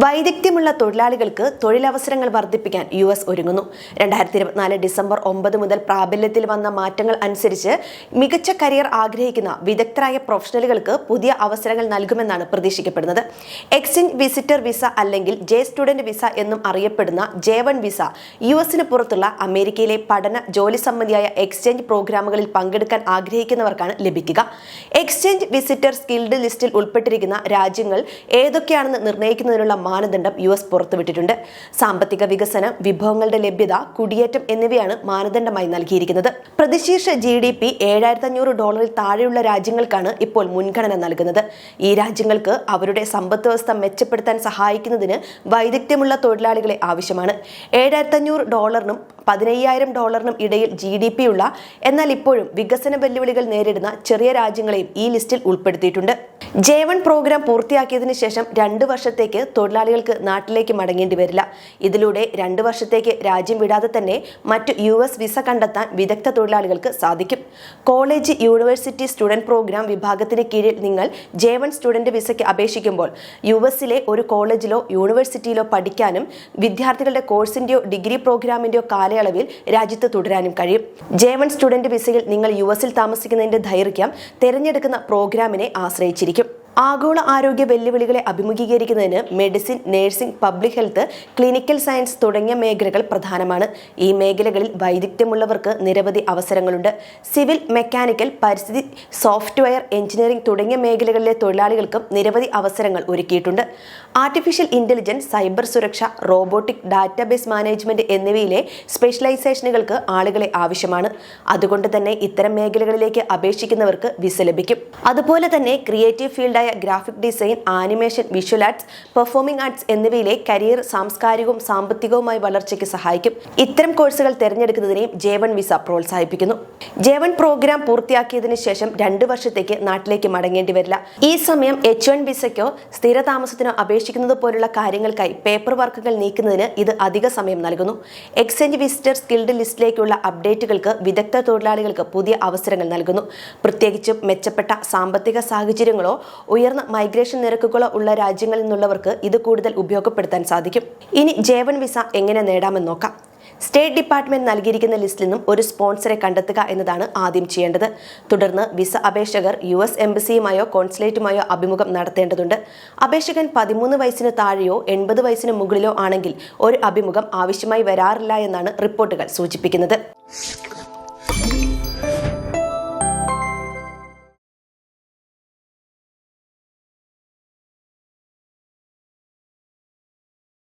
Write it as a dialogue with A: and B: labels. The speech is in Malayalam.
A: വൈദഗ്ധ്യമുള്ള തൊഴിലാളികൾക്ക് തൊഴിലവസരങ്ങൾ വർദ്ധിപ്പിക്കാൻ യു എസ് ഒരുങ്ങുന്നു. രണ്ടായിരത്തി ഇരുപത്തിനാല് ഡിസംബർ ഒമ്പത് മുതൽ പ്രാബല്യത്തിൽ വന്ന മാറ്റങ്ങൾ അനുസരിച്ച് മികച്ച കരിയർ ആഗ്രഹിക്കുന്ന വിദഗ്ധരായ പ്രൊഫഷണലുകൾക്ക് പുതിയ അവസരങ്ങൾ നൽകുമെന്നാണ് പ്രതീക്ഷിക്കപ്പെടുന്നത്. എക്സ്ചേഞ്ച് വിസിറ്റർ വിസ അല്ലെങ്കിൽ ജെ സ്റ്റുഡന്റ് വിസ എന്നും അറിയപ്പെടുന്ന ജെ വൺ വിസ യു എസിന് പുറത്തുള്ള അമേരിക്കയിലെ പഠന ജോലി സംബന്ധിയായ എക്സ്ചേഞ്ച് പ്രോഗ്രാമുകളിൽ പങ്കെടുക്കാൻ ആഗ്രഹിക്കുന്നവർക്കാണ് ലഭിക്കുക. എക്സ്ചേഞ്ച് വിസിറ്റർ സ്കിൽഡ് ലിസ്റ്റിൽ ഉൾപ്പെട്ടിരിക്കുന്ന രാജ്യങ്ങൾ ഏതൊക്കെയാണെന്ന് നിർണയിക്കുന്നതിനുള്ള മാനദണ്ഡം യു എസ് പുറത്തുവിട്ടിട്ടുണ്ട്. സാമ്പത്തിക വികസനം വിഭവങ്ങളുടെ ലഭ്യത കുടിയേറ്റം എന്നിവയാണ് മാനദണ്ഡമായി നൽകിയിരിക്കുന്നത്. പ്രതിശീർഷ ജി ഡി പി ഏഴായിരത്തി അഞ്ഞൂറ് ഡോളറിൽ താഴെയുള്ള രാജ്യങ്ങൾക്കാണ് ഇപ്പോൾ മുൻഗണന നൽകുന്നത്. ഈ രാജ്യങ്ങൾക്ക് അവരുടെ സമ്പദ് വ്യവസ്ഥ മെച്ചപ്പെടുത്താൻ സഹായിക്കുന്നതിന് വൈദഗ്ധ്യമുള്ള തൊഴിലാളികളെ ആവശ്യമാണ്. ഏഴായിരത്തി അഞ്ഞൂറ് ഡോളറിനും പതിനയ്യായിരം ഡോളറിനും ഇടയിൽ ജി ഡി പി ഉള്ള എന്നാൽ ഇപ്പോഴും വികസന വെല്ലുവിളികൾ നേരിടുന്ന ചെറിയ രാജ്യങ്ങളെയും ഈ ലിസ്റ്റിൽ ഉൾപ്പെടുത്തിയിട്ടുണ്ട്. ജെ വൺ പ്രോഗ്രാം പൂർത്തിയാക്കിയതിനു ശേഷം രണ്ട് വർഷത്തേക്ക് തൊഴിലാളികൾക്ക് നാട്ടിലേക്ക് മടങ്ങേണ്ടി വരില്ല. ഇതിലൂടെ രണ്ട് വർഷത്തേക്ക് രാജ്യം വിടാതെ തന്നെ മറ്റ് യു എസ് വിസ കണ്ടെത്താൻ വിദഗ്ധ തൊഴിലാളികൾക്ക് സാധിക്കും. കോളേജ് യൂണിവേഴ്സിറ്റി സ്റ്റുഡന്റ് പ്രോഗ്രാം വിഭാഗത്തിന് കീഴിൽ നിങ്ങൾ ജേവൻ സ്റ്റുഡന്റ് വിസയ്ക്ക് അപേക്ഷിക്കുമ്പോൾ യു എസിലെ ഒരു കോളേജിലോ യൂണിവേഴ്സിറ്റിയിലോ പഠിക്കാനും വിദ്യാർത്ഥികളുടെ കോഴ്സിന്റെയോ ഡിഗ്രി പ്രോഗ്രാമിന്റെയോ കാലയളവിൽ രാജ്യത്ത് തുടരാനും കഴിയും. ജേവൻ സ്റ്റുഡന്റ് വിസയിൽ നിങ്ങൾ യു എസിൽ താമസിക്കുന്നതിന്റെ ദൈർഘ്യം തിരഞ്ഞെടുക്കുന്ന പ്രോഗ്രാമിനെ ആശ്രയിച്ചിരിക്കും. ആഗോള ആരോഗ്യ വെല്ലുവിളികളെ അഭിമുഖീകരിക്കുന്നതിന് medicine nursing public health clinical science തുടങ്ങിയ മേഖലകൾ പ്രധാനമാണ്. ഈ മേഖലകളിൽ വൈദഗ്ധ്യമുള്ളവർക്ക് നിരവധി അവസരങ്ങളുണ്ട്. സിവിൽ മെക്കാനിക്കൽ പരിസ്ഥിതി സോഫ്റ്റ്വെയർ എഞ്ചിനീയറിംഗ് തുടങ്ങിയ മേഖലകളിലെ തൊഴിലാളികൾക്കും നിരവധി അവസരങ്ങൾ ഒരുക്കിയിട്ടുണ്ട്. ആർട്ടിഫിഷ്യൽ ഇന്റലിജൻസ് സൈബർ സുരക്ഷ റോബോട്ടിക് ഡാറ്റാബേസ് മാനേജ്മെന്റ് എന്നിവയിലെ സ്പെഷ്യലൈസേഷനുകൾക്ക് ആളുകളെ ആവശ്യമാണ്. അതുകൊണ്ട് തന്നെ ഇത്തരം മേഖലകളിലേക്ക് അപേക്ഷിക്കുന്നവർക്ക് വിസ ലഭിക്കും. അതുപോലെ തന്നെ creative ഫീൽഡായ graphic design animation visual arts performing arts എന്നിവയിലെ കരിയർ സാംസ്കാരികവും സാമ്പത്തികവുമായി വളർച്ചയ്ക്ക് സഹായിക്കും. ഇത്തരം കോഴ്സുകൾ തിരഞ്ഞെടുക്കുന്നതിനെയും ജെ വൺ വിസ പ്രോത്സാഹിപ്പിക്കുന്നു. ജെ പ്രോഗ്രാം പൂർത്തിയാക്കിയതിനു ശേഷം രണ്ടു വർഷത്തേക്ക് നാട്ടിലേക്ക് മടങ്ങേണ്ടി വരില്ല. ഈ സമയം എച്ച് വൺ വിസയ്ക്കോ സ്ഥിരതാമസത്തിനോ അപേക്ഷിക്കുന്നത് പോലുള്ള കാര്യങ്ങൾക്കായി പേപ്പർ വർക്കുകൾ നീക്കുന്നതിന് ഇത് അധിക സമയം നൽകുന്നു. എക്സ്ചേഞ്ച് വിസിറ്റർ സ്കിൽഡ് ലിസ്റ്റിലേക്കുള്ള അപ്ഡേറ്റുകൾക്ക് വിദഗ്ധ തൊഴിലാളികൾക്ക് പുതിയ അവസരങ്ങൾ നൽകുന്നു. പ്രത്യേകിച്ചും മെച്ചപ്പെട്ട സാമ്പത്തിക സാഹചര്യങ്ങളോ ഉയർന്ന മൈഗ്രേഷൻ നിരക്കുകളോ ഉള്ള രാജ്യങ്ങളിൽ നിന്നുള്ളവർക്ക് ഇത് കൂടുതൽ ഉപയോഗപ്പെടുത്താൻ സാധിക്കും. ഇനി ജേവൻ വിസ എങ്ങനെ നേടാമെന്ന് നോക്കാം. സ്റ്റേറ്റ് ഡിപ്പാർട്ട്മെന്റ് നൽകിയിരിക്കുന്ന ലിസ്റ്റിൽ നിന്നും ഒരു സ്പോൺസറെ കണ്ടെത്തുക എന്നതാണ് ആദ്യം ചെയ്യേണ്ടത്. തുടർന്ന് വിസ അപേക്ഷകർ യു എസ് എംബസിയുമായോ കോൺസുലേറ്റുമായോ അഭിമുഖം നടത്തേണ്ടതുണ്ട്. അപേക്ഷകൻ പതിമൂന്ന് വയസ്സിന് താഴെയോ എൺപത് വയസ്സിന് മുകളിലോ ആണെങ്കിൽ ഒരു അഭിമുഖം ആവശ്യമായി വരാറില്ല എന്നാണ് റിപ്പോർട്ടുകൾ സൂചിപ്പിക്കുന്നത്.